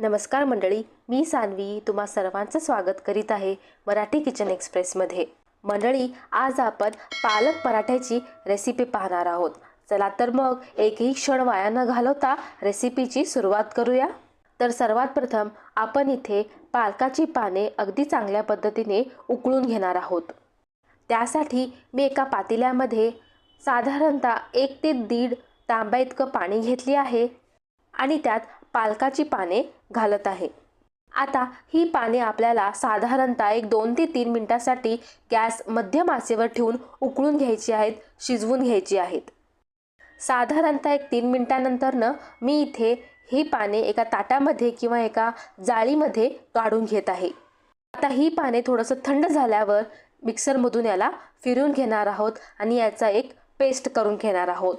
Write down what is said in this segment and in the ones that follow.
नमस्कार मंडळी मी सानवी तुम्हा सर्वांचं स्वागत करीत आहे मराठी किचन एक्सप्रेसमध्ये. मंडळी आज आपण पालक पराठ्याची रेसिपी पाहणार आहोत. चला तर मग एकही क्षण वाया न घालवता रेसिपीची सुरुवात करूया. तर सर्वात प्रथम आपण इथे पालकाची पाने अगदी चांगल्या पद्धतीने उकळून घेणार आहोत. त्यासाठी मी एका पातेल्यामध्ये साधारणतः एक ते दीड तांब्या इतकं पाणी घेतली आहे आणि त्यात पालकाची पाने घालत आहे. आता ही पाने आपल्याला साधारणतः एक दोन ते तीन मिनटासाठी गॅस मध्यम आचेवर ठेवून उकळून घ्यायची आहेत शिजवून घ्यायची आहेत. साधारणतः एक तीन मिनटानंतरनं मी इथे ही पाने एका ताटामध्ये किंवा एका जाळीमध्ये काढून घेत आहे. आता ही पाने थोडंसं थंड झाल्यावर मिक्सरमधून याला फिरून घेणार आहोत आणि याचा एक पेस्ट करून घेणार आहोत.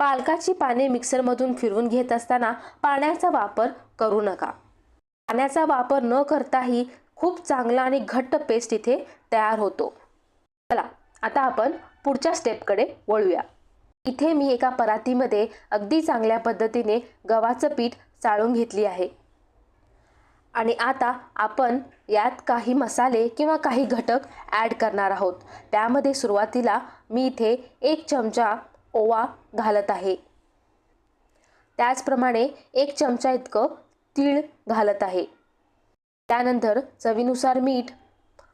पालकाची पाने मिक्सरमधून फिरवून घेत असताना पाण्याचा वापर करू नका. पाण्याचा वापर न करताही खूप चांगला आणि घट्ट पेस्ट इथे तयार होतो. चला आता आपण पुढच्या स्टेपकडे वळूया. इथे मी एका परातीमध्ये अगदी चांगल्या पद्धतीने गव्हाचं पीठ चाळून घेतली आहे. आणि आता आपण यात काही मसाले किंवा काही घटक ॲड करणार आहोत. त्यामध्ये सुरुवातीला मी इथे एक चमचा ओवा घालत आहे. त्याचप्रमाणे एक चमचा इतकं तीळ घालत आहे. त्यानंतर चवीनुसार मीठ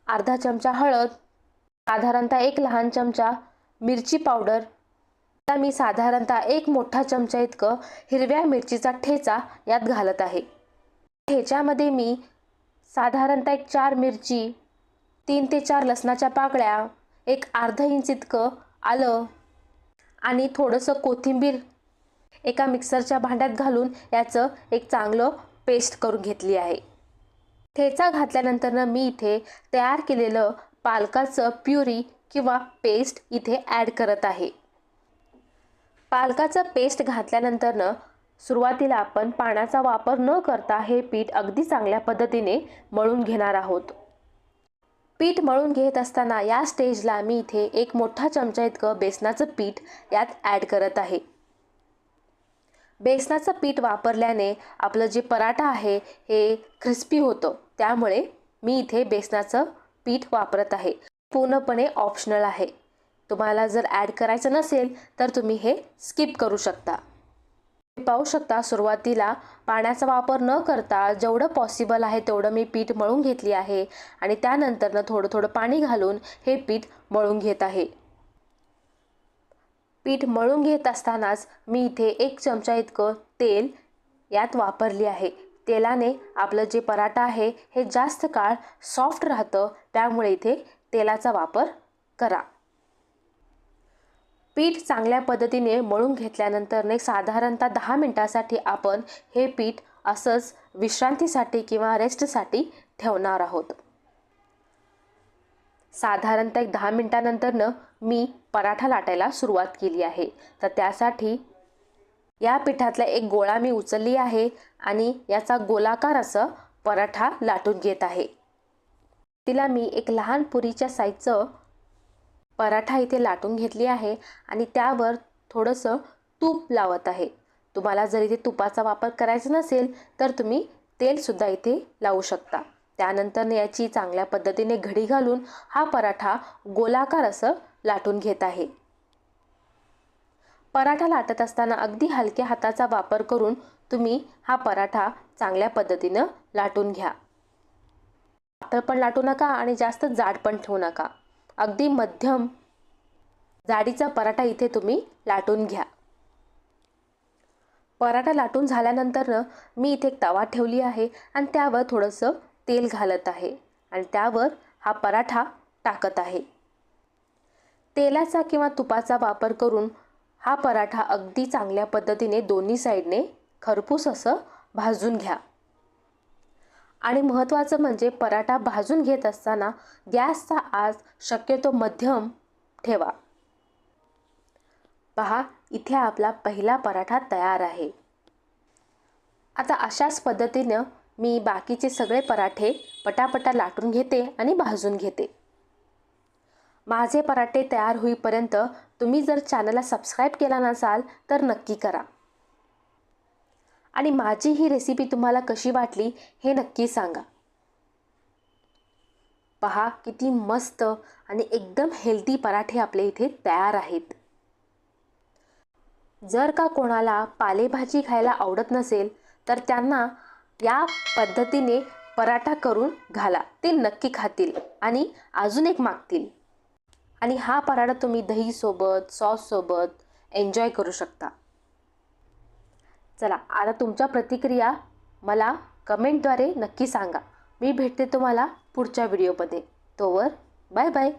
अर्धा चमचा हळद साधारणतः एक लहान चमचा मिरची पावडर आता मी साधारणतः एक मोठा चमचा इतकं हिरव्या मिरचीचा ठेचा यात घालत आहे. ठेच्यामध्ये मी साधारणतः एक चार मिरची तीन ते चार लसणाच्या पाकळ्या एक अर्धा इंच इतकं आलं आणि थोडंसं कोथिंबीर एका मिक्सरच्या भांड्यात घालून याचं एक चांगलं पेस्ट करून घेतली आहे. ठेचा घातल्यानंतरनं मी इथे तयार केलेलं पालकाचं प्युरी किंवा पेस्ट इथे ॲड करत आहे. पालकाचं पेस्ट घातल्यानंतरनं सुरुवातीला आपण पाण्याचा वापर न करता हे पीठ अगदी चांगल्या पद्धतीने मळून घेणार आहोत. पीठ मळून घेत असताना या स्टेजला मी इथे एक मोठा चमचा इतकं बेसनाचं पीठ यात ॲड करत आहे. बेसनाचं पीठ वापरल्याने आपलं जे पराठा आहे हे क्रिस्पी होतं. त्यामुळे मी इथे बेसनाचं पीठ वापरत आहे. पूर्णपणे ऑप्शनल आहे. तुम्हाला जर ॲड करायचं नसेल तर तुम्ही हे स्किप करू शकता. पाहू शकता सुरुवातीला पाण्याचा वापर न करता जेवढं पॉसिबल आहे तेवढं मी पीठ मळून घेतली आहे आणि त्यानंतरनं थोडं थोडं पाणी घालून हे पीठ मळून घेत आहे. पीठ मळून घेत असतानाच मी इथे एक चमचा इतकं तेल यात वापरली आहे. तेलाने आपलं जे पराठा आहे हे जास्त काळ सॉफ्ट राहतं त्यामुळे इथे तेलाचा वापर करा. पीठ चांगल्या पद्धतीने मळून घेतल्यानंतरने साधारणतः दहा मिनटासाठी आपण हे पीठ असंच विश्रांतीसाठी किंवा रेस्टसाठी ठेवणार आहोत. साधारणतः एक दहा मिनटानंतरनं मी पराठा लाटायला सुरुवात केली आहे. तर त्यासाठी या पिठातला एक गोळा मी उचलली आहे आणि याचा गोलाकार असं पराठा लाटून घेत आहे. तिला मी एक लहान पुरीच्या साईजचं पराठा इथे लाटून घेतली आहे आणि त्यावर थोडंसं तूप लावत आहे. तुम्हाला जर इथे तुपाचा वापर करायचा नसेल तर तुम्ही तेलसुद्धा इथे लावू शकता. त्यानंतर याची चांगल्या पद्धतीने घडी घालून हा पराठा गोलाकार असं लाटून घेत आहे. पराठा लाटत असताना अगदी हलक्या हाताचा वापर करून तुम्ही हा पराठा चांगल्या पद्धतीनं लाटून घ्या. पातळ पण लाटू नका आणि जास्त जाड पण ठेवू नका. अगदी मध्यम जाडीचा पराठा इथे तुम्ही लाटून घ्या. पराठा लाटून झाल्यानंतरनं मी इथे एक तवा ठेवली आहे आणि त्यावर थोडंसं तेल घालत आहे आणि त्यावर हा पराठा टाकत आहे. तेलाचा किंवा तुपाचा वापर करून हा पराठा अगदी चांगल्या पद्धतीने दोन्ही साईडने खरपूस असं भाजून घ्या. आणि महत्त्वाचं म्हणजे पराठा भाजून घेत असताना गॅसचा आज शक्यतो मध्यम ठेवा. पहा इथे आपला पहिला पराठा तयार आहे. आता अशाच पद्धतीनं मी बाकीचे सगळे पराठे पटापटा लाटून घेते आणि भाजून घेते. माझे पराठे तयार होईपर्यंत तुम्ही जर चॅनलला सबस्क्राईब केला नसाल तर नक्की करा. आणि माझी ही रेसिपी तुम्हाला कशी वाटली हे नक्की सांगा. पहा किती मस्त आणि एकदम हेल्दी पराठे आपल्या इथे तयार आहेत. जर का कोणाला पालेभाजी खायला आवडत नसेल तर त्यांना या पद्धतीने पराठा करून घाला. ते नक्की खातील आणि अजून एक मागतील. आणि हा पराठा तुम्ही दहीसोबत सॉससोबत एन्जॉय करू शकता. चला आता तुमच्या प्रतिक्रिया मला कमेंटद्वारे नक्की सांगा. मी भेटते तुम्हाला पुढच्या व्हिडिओमध्ये तोवर बाय बाय